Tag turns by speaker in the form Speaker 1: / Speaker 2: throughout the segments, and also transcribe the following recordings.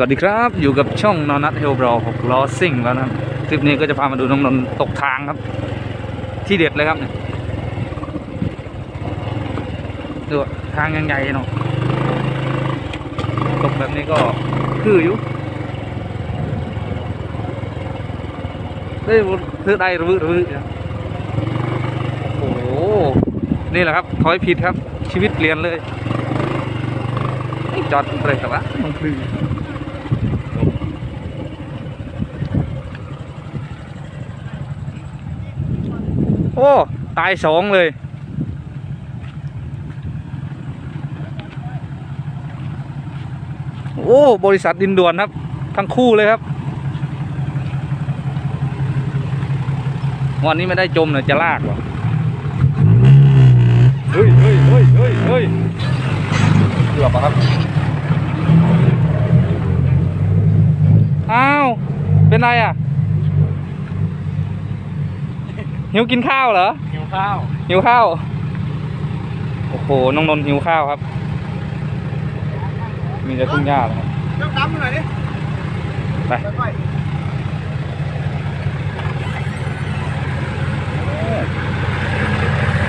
Speaker 1: สวัสดีครับอยู่กับช่องนอนัทเฮลบรอหกล้อซิ่งแล้วนะครับคลิปนี้ก็จะพามาดูน้องนนตกทางครับ ที่เด็ดเลยครับเนี่ยดูทางยังใหญ่เนาะตกแบบนี้ก็คืออยู่เฮ้ยเธอได้รื้อรื้อโอ้โหนี่แหละครับถอยผิดครับชีวิตเปลี่ยนเลยจอดเบรกแต่ว่ามันคือ โอ้ ตายสองเลย โอ้ บริษัทดินด่วนครับ ทั้งคู่เลยครับวันนี้ไม่ได้จมเลยจะลากเหรอเฮ้ยเฮ้ยเฮ้ยเฮ้ยเฮ้ยเกือบอะครับ อ้าว เป็นไรอะ หิวกินข้าวเหรอ
Speaker 2: หิวข้าว
Speaker 1: หิวข้าว โอ้โห น้องนนท์หิวข้าวครับ มีแต่ทุ่งหญ้าเลยครับ
Speaker 2: เจ้าดำหน่อยดิ
Speaker 1: ไป
Speaker 2: ค่อย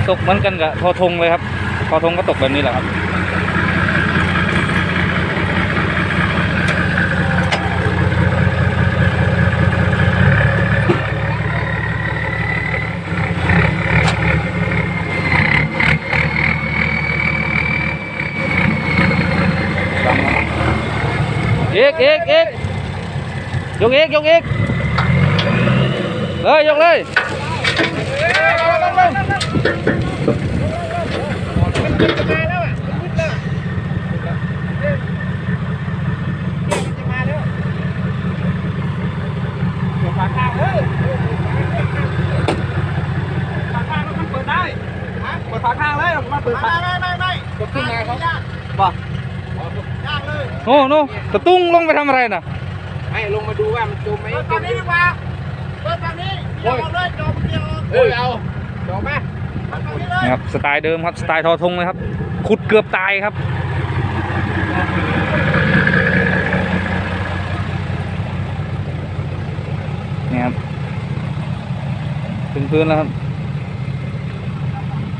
Speaker 1: ตกเหมือนกันกับทอทงเลยครับทอทงก็ตกแบบนี้แหละครับ เอกเอกเอก ยกเอกยกเอกเลยยกเลย
Speaker 2: ๆเดี๋ยวฝาข้างเฮ้ยฝาข้างมันเปิดได้ฮะเปิดฝาข้างเลยมาเปิดฝาไม่ไม่ไม่กดขึ้นมาเขาบ่ยากเลย
Speaker 1: โน่โน่ตะตุ้งลงไปทำอะไรน่ะ
Speaker 2: ลงมาดูว่ามันจมไหมเปิดฝั่งนี้ดีกว่าเปิดฝั่งนี้เดี๋ยวเอาเลยจมเดียวเฮ้ยเอาจมไหมเปิดฝั่งนี้เลย
Speaker 1: นะครับสไตล์เดิมครับสไตล์ทอทงเลยครับ ขุดเกือบตายครับนี่ครับถึงพื้นแล้วครับ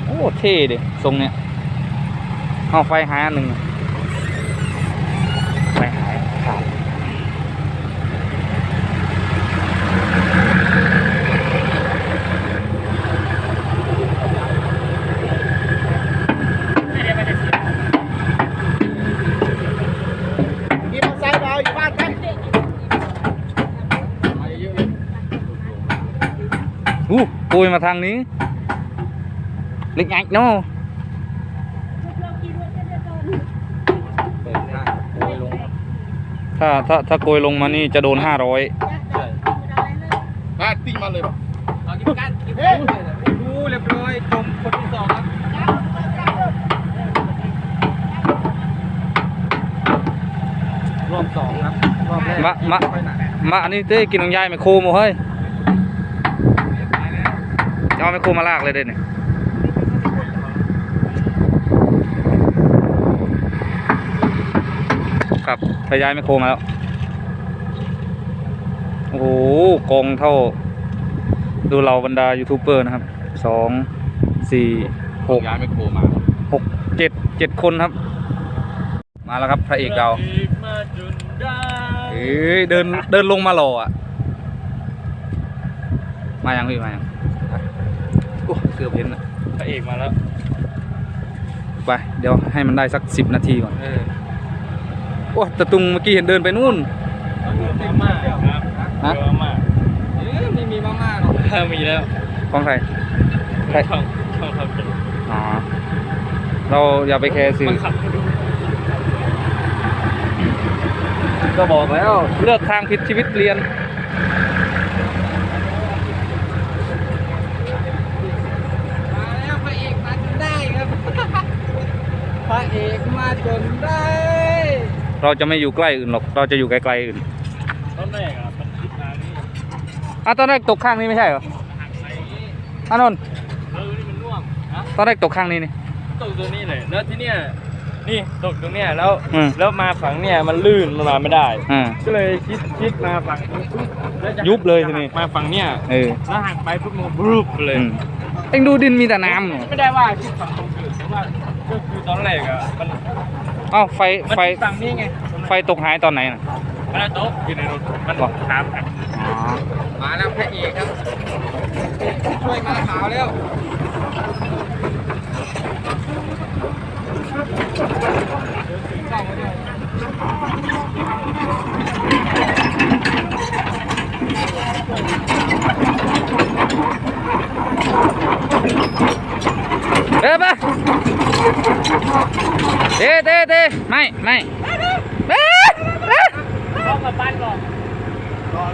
Speaker 1: โอ้เท่ดิทรงเนี้ยเอาไฟหายอันหนึ่งไฟหายขาด
Speaker 2: มีมอเตอร์ไซค์เราอยู่บ้านไหม
Speaker 1: อู้ปุ ยมาทางนี้เล็กใหญ่เนาะถ้าถ้าถ้าโกยลงมานี่จะโดนห้าร้อย
Speaker 2: มาติ้งมาเลยป่ะเอากินกันกินกันดูเรียบร้อยจมคนที่สองครับรอบสองครับรอบแรก
Speaker 1: มะมะ
Speaker 2: ไปไหน
Speaker 1: มาอันนี้เต้กินของยายไมโครโมเฮ้ยจะ เอาไมโครมาลากเลยเด้เนี่ยครับพยายไมโครมาแล้ว โอ้โหกองเท่า ดูเราบรรดายูทูบเบอร์นะครับ สอง สี่ หก
Speaker 2: ย้ายไม่โคมา
Speaker 1: หกเจ็ด เจ็ดคนครับ มาแล้วครับพระเอกเราเอ้ยเดินเดินลงมาหล่ออะ มายังพี่มายังโอ้เกือ บเห็นนะ
Speaker 2: พระเอกมาแล้ว
Speaker 1: ไปเดี๋ยวให้มันได้สักสิบนาทีก่อน
Speaker 2: เออ
Speaker 1: โอ้ตะตุงเมื่อกี้เห็นเดินไปนู่น
Speaker 2: มาม่าครับ
Speaker 1: ฮะ
Speaker 2: มาม่าเอ๊ะไม่มีมาม่าหรอกเออมีแล้ว
Speaker 1: ของใครใคร
Speaker 2: ช่องช่องทำกิน
Speaker 1: อ๋อเราอย่าไปแคร์สื่อ
Speaker 2: บังคับให้ดู
Speaker 1: ก็บอกแล้วเลือกทางผิดชีวิตเปลี่ยน
Speaker 2: มาแล้วพระเอกมาจนได้ครับ พระ เอกมาจนได้
Speaker 1: เราจะไม่อยู่ใกล้อื่นหรอก เราจะอยู่ไกลๆอื่น
Speaker 2: ตอนแรกอะมันคิดมานี่
Speaker 1: อะตอนแรกตกข้างนี้ไม่ใช่เหรอ
Speaker 2: หักไปนี่
Speaker 1: อะนนท์
Speaker 2: เออนี่มันน่วมฮะ
Speaker 1: ตอนแรกตกข้างนี้นี่
Speaker 2: ตกตัวนี้เลย แล้วที่เนี้ย
Speaker 3: นี่ตกตรงเนี้ยแล้ว
Speaker 1: อืม
Speaker 3: แล้วมาฝั่งเนี่ยมันลื่นมันมาไม่ได้
Speaker 1: อ่า
Speaker 3: ก็เลยคิดคิดมาฝั่งนี้ปุ๊บแล้วจะ
Speaker 1: ยุบเลยทีนี้
Speaker 3: มาฝั่งเนี่ย
Speaker 1: เออ
Speaker 3: แล้วหักไปปุ๊บมันบรูปเลย
Speaker 1: อืมเอ็งดูดินมีแต่น้ำเนี่ย
Speaker 3: ไม่ได้ว่าคิดฝั่งตรงอื่นแต่ว่าก็คือ ตอนแรกอะมัน
Speaker 1: เอ้าไฟ
Speaker 3: มัน
Speaker 1: ไฟ
Speaker 3: ฝั่งนี้ไง
Speaker 1: ไฟตกหายตอนไหนน่ะ
Speaker 3: มันโต๊ะอยู่ในรถมัน
Speaker 1: หรอ
Speaker 3: ถามกัน
Speaker 1: อ๋อ
Speaker 2: มาแล้วพระเอกครับ ช่วยมาขาวแล้ว
Speaker 1: เด้อปะเด้เด้เด้ไม่ไม่เด้เด้
Speaker 3: ต้องมาปั้นก่อน
Speaker 2: รอเ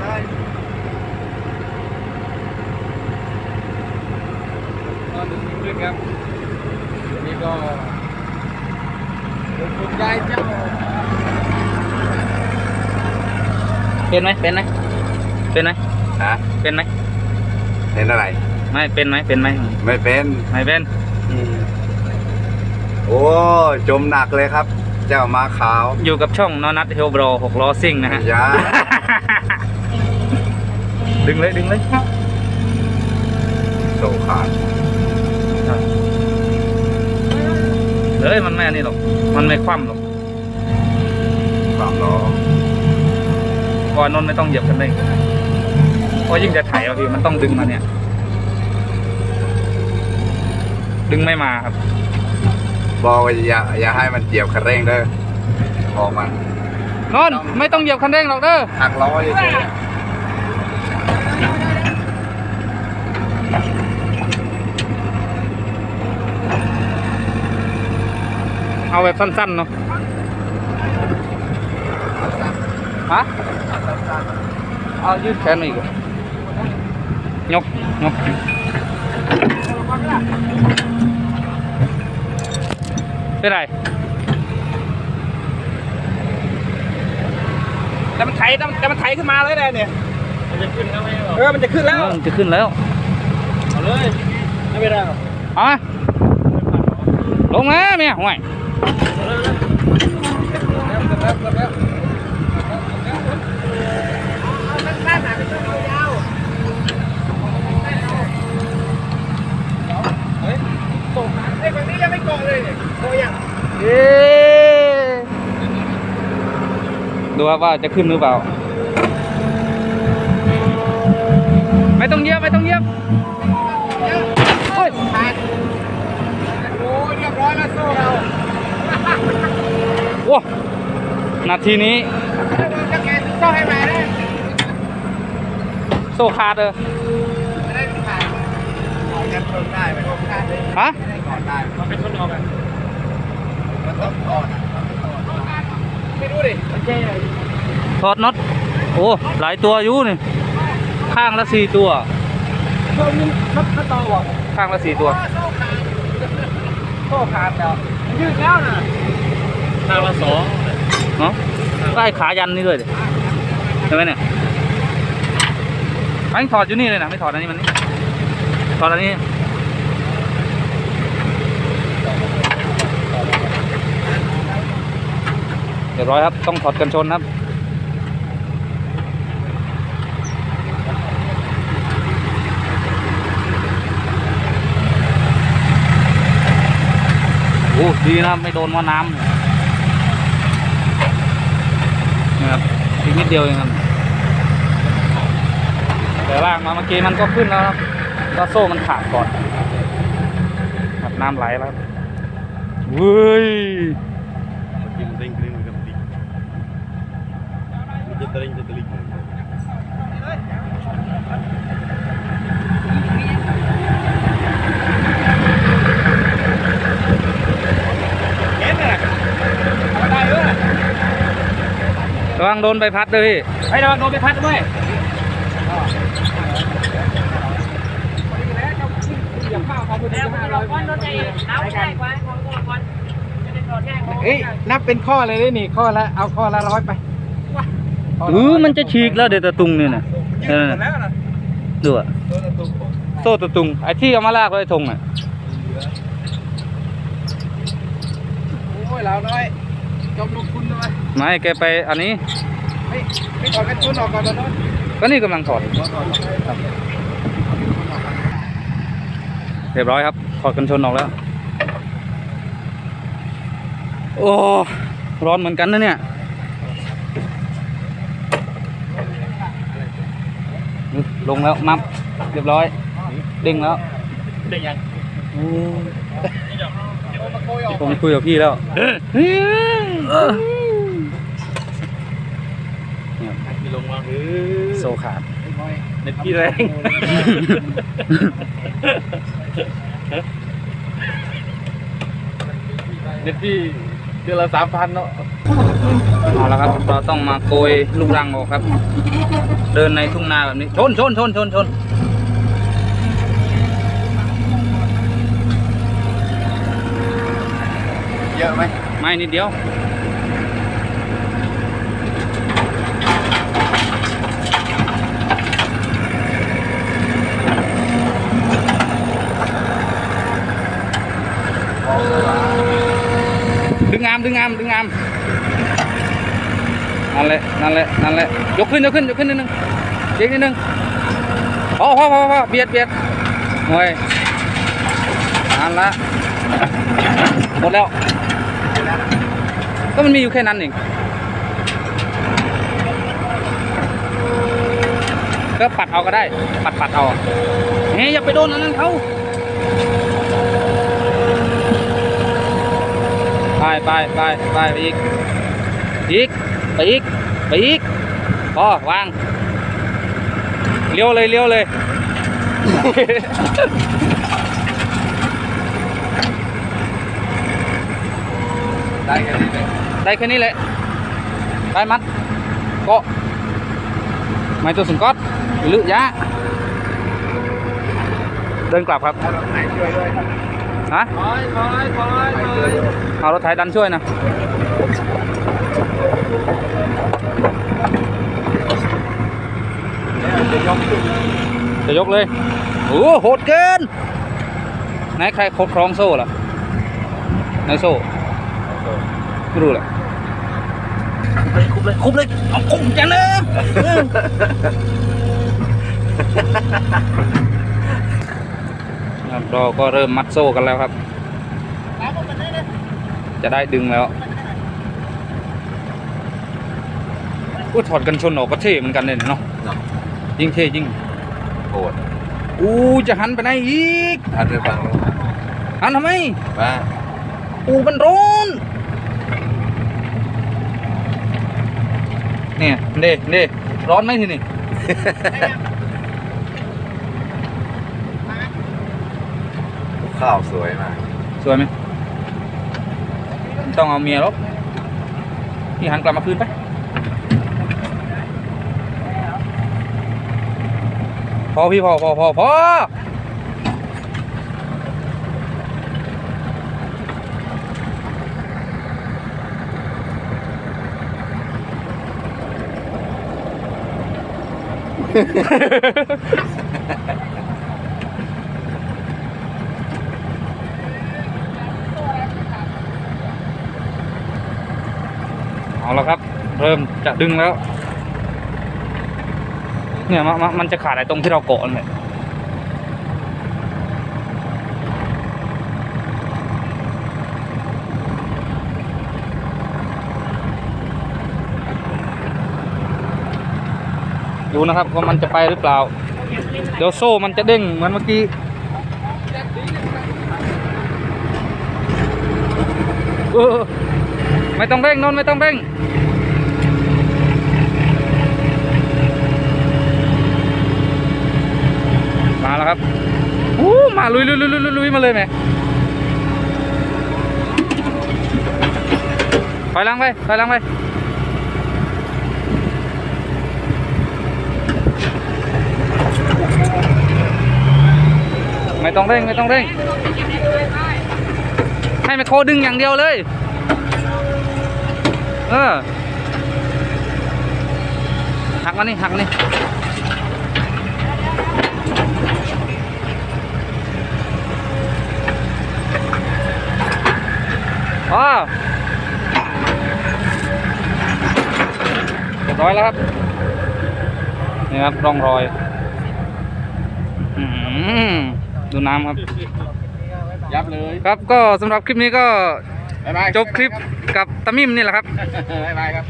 Speaker 2: ลย
Speaker 3: ตอนถึงขึ้นครับนี่ก็
Speaker 2: คุณยายเจ้า
Speaker 1: เป็นไหมเป็นไหม เป็นไหม
Speaker 4: ฮะ
Speaker 1: เป็นไหม
Speaker 4: เห็นอะไร
Speaker 1: ไม่เป็นไหมเป็นไหม
Speaker 4: ไม่เป็น
Speaker 1: ไม่เป็น
Speaker 4: โอ้จมหนักเลยครับ เจ้ามาขาว
Speaker 1: อยู่กับช่องนอนัทเฮลโบรหกล้อซิ่งนะฮะ
Speaker 4: ยา
Speaker 1: ดึงเลยดึงเลย
Speaker 4: โซขาด
Speaker 1: เลยมันไม่อันนี้หรอก มันไม่คว่ำหรอก
Speaker 4: สามล้อ
Speaker 1: ก่อนนนท์ไม่ต้องเหยียบกันเลย เพราะยิ่งจะไถอะพี่มันต้องดึงมาเนี่ย ดึงไม่มาครับ
Speaker 4: บอกว่าอย่าอย่าให้มันเจียบคันเร่งเด้อบอกมัน
Speaker 1: นนท์ไม่ต้องเหยียบคันเร่งหรอกเด้อ
Speaker 4: หักล้อเฉย
Speaker 1: เอาแบบสั้นๆเนาะฮะเอายืดแขนมาอีกเหรอ ยกยกเป็นไร
Speaker 2: แต่มันไถแต่มันไถขึ้นมาเลยแน่เนี่ย
Speaker 3: มันจะขึ้นแล้วไหมหรอ
Speaker 2: เออมันจะขึ้นแล้ว
Speaker 1: เออมันจะขึ้นแล้ว
Speaker 3: เอาเลยไม่เป็นไรหรอก
Speaker 1: เอามาลงมาเมียห่วย
Speaker 2: ไอ้ฝั่งนี้ยังไม่ เกาะเลยเนี่ยโอ้ยัง
Speaker 1: เอ๊ะดูครับว่าจะขึ้นหรือเปล่า ไม่ต้องเหยียบไม่ต้องเหยียบโอ้ย
Speaker 2: โอ้ยเรียบร้อยแล้วโซ่เรา
Speaker 1: ว้านาทีนี้
Speaker 2: จะแกโซ่ให้มาได้
Speaker 1: โซ่ขาดเลย
Speaker 2: จะได้ไม่ขาด เอายันเพิ่มได้ไหมขาดเลย
Speaker 1: ฮะ
Speaker 2: ได้ก่อนได้
Speaker 3: มันเป็นทดลองกัน
Speaker 2: มันต้องก่อนอะไม่รู้ดิ
Speaker 3: โอเค
Speaker 1: ถอดน็อตโอ้หลายตัวอยู่นี่ข้างละสี่ตัว
Speaker 2: เพิ่มนี่นับนับต่อวะ
Speaker 1: ข้างละสี่ตัว
Speaker 2: โซ่ขาดแล้วมันยืดแล้วนะ
Speaker 3: ทางละสอง
Speaker 1: เนาะได้ขายันนี่ด้วยดิเห็นไหมเนี่ยไม่ถอดอยู่นี่เลยนะไม่ถอดอันนี้มันนี่ ถอนนี้เรียบร้อยครับ ต้องถอดกันชนครับ โอ้ ดีนะ ไม่โดนว่าน้ำนะครับอีกนิดเดียวเองครับ แต่ล่างมาเมื่อกี้มันก็ขึ้นแล้วครับ ก็โซ่มันขาดก่อนครับน้ำไหลแล้วครับเว้ย
Speaker 4: กินเร่งเร่งกันดิมันจะเร่งจะตลิก
Speaker 2: เห็นน่ะเอาได้เยอะน่ะ
Speaker 1: ระวังโดนใบพัดด้วยพี่
Speaker 2: ไอ้ระวังโดนไปพัดด้วยอย่างข้าว เขาคุณจะห้าร้อยเฮ้ยนับเป็นข้อเลยได้นี่ข้อละเอาข้อละร้อยไป
Speaker 1: เออมันจะฉีกแล้วเดี๋ยวตะตุงเนี่ยนะเออ
Speaker 2: แล้วนะ
Speaker 1: ดูอะโซ่ตะตุงไอ้ที่เอามาลากไว้ทงอะ
Speaker 2: โอ้วยเราหน่อยจมลงทุนหน่อย
Speaker 1: ไม่แกไปอันนี้
Speaker 2: ไม่ไม่ถอดกันชุนออกก่อนนะน้อง
Speaker 1: ก็นี่กำลังถอด
Speaker 2: ถอดออกครับ
Speaker 1: เรียบร้อยครับถอดกันชนออกแล้ว โอ้ร้อนเหมือนกันนะเนี่ยลงแล้วมับเรียบร้อยเด้งแล้ว
Speaker 2: ได้ยัง
Speaker 1: โอ้ผมคุยกับพี่แล้ว
Speaker 2: มีลงมาเออ
Speaker 1: โซขาด
Speaker 2: เน็ตพี่แรงเน็ตพี่เดือนละสามพันเนาะ
Speaker 1: เอาละครับเราต้องมาโกยลูกรังออกครับ เดินในทุ่งนาแบบนี้ชนชนชนชนชน
Speaker 4: เยอะไหม
Speaker 1: ไม่นิดเดียว ดึงงามดึงงามดึงงามนั่นแหละนั่นแหละนั่นแหละยกขึ้นยกขึ้นยกขึ้นนิดนึงเด็กนิดนึงพอพอพอพอเบียดเบียดหน่วยนั่นละหมดแล้วก็มันมีอยู่แค่นั้นเองก็ปัดเอาก็ได้ ปัดปัดเอาเฮ้ยอย่าไปโดนอันนั้นเขา ไปไปไปไปไปอีกอีกไปอีกไปอีกพอวางเลี้ยวเลยเลี้ยวเลย
Speaker 4: ได้แค่นี้เลย
Speaker 1: ได้แค่นี้แหละไปมัดเก็ไม่ตัวสุนก๊อตหรือยะเดินกลับครับ ฮะ
Speaker 2: ถอยถอยถอยถอย
Speaker 1: เอารถไถดันช่วยนะ
Speaker 2: จะยก
Speaker 1: จะยกเลยโอ้โหดเกินไหนใครคบครองโซ่ล่ะไหนโซ่ไม่รู้แหละคุบเลยคุบเลยเอาคุบจังเลย ครับเราก็เริ่มมัดโซ่กันแล้วครับ จะได้ดึงแล้วอู้ถอดกันชนออกก็เท่เหมือนกันเลยเนาะ
Speaker 4: เนาะ
Speaker 1: ยิ่งเท่ยิ่ง
Speaker 4: โหด
Speaker 1: อู้จะหันไปไหนอีก
Speaker 4: ทันไปฟังแล้ว
Speaker 1: หันทำไม
Speaker 4: ว่า
Speaker 1: อูมันร้อนเนี่ยเด้เด้ร้อนไหมทีนี่
Speaker 4: ข้าวสวยมาก
Speaker 1: สวยไหมต้องเอาเมียหรอกพี่หันกลับมาคืนไปพอพี่พอพอพอพอเเอาแล้วครับ เริ่มจะดึงแล้ว เนี่ยมันมันจะขาดไอ้ตรงที่เราเกาะนั่นแหละดูนะครับว่ามันจะไปหรือเปล่า เดี๋ยวโซ่มันจะเด้งเหมือนเมื่อกี้เออไม่ต้องเร่งนนไม่ต้องเร่ง มาแล้ว ครับอู้มาลุยลุยลุยลุยลุยมาเลยแม่ไปลังไปไปลังไปไม่ต้องเร่งไม่ต้องเร่ง ให้ไมโครดึงอย่างเดียวเลย เออหักมานี่หักนี่ อ๋อเรียบร้อยแล้วครับ นี่ครับร่องรอยอดูน้ำครับ
Speaker 3: ยับเลย
Speaker 1: ครับก็สำหรับคลิปนี้ก็จบคลิปกับตามิมนี่แหละครับ
Speaker 3: บ๊ายบายครับ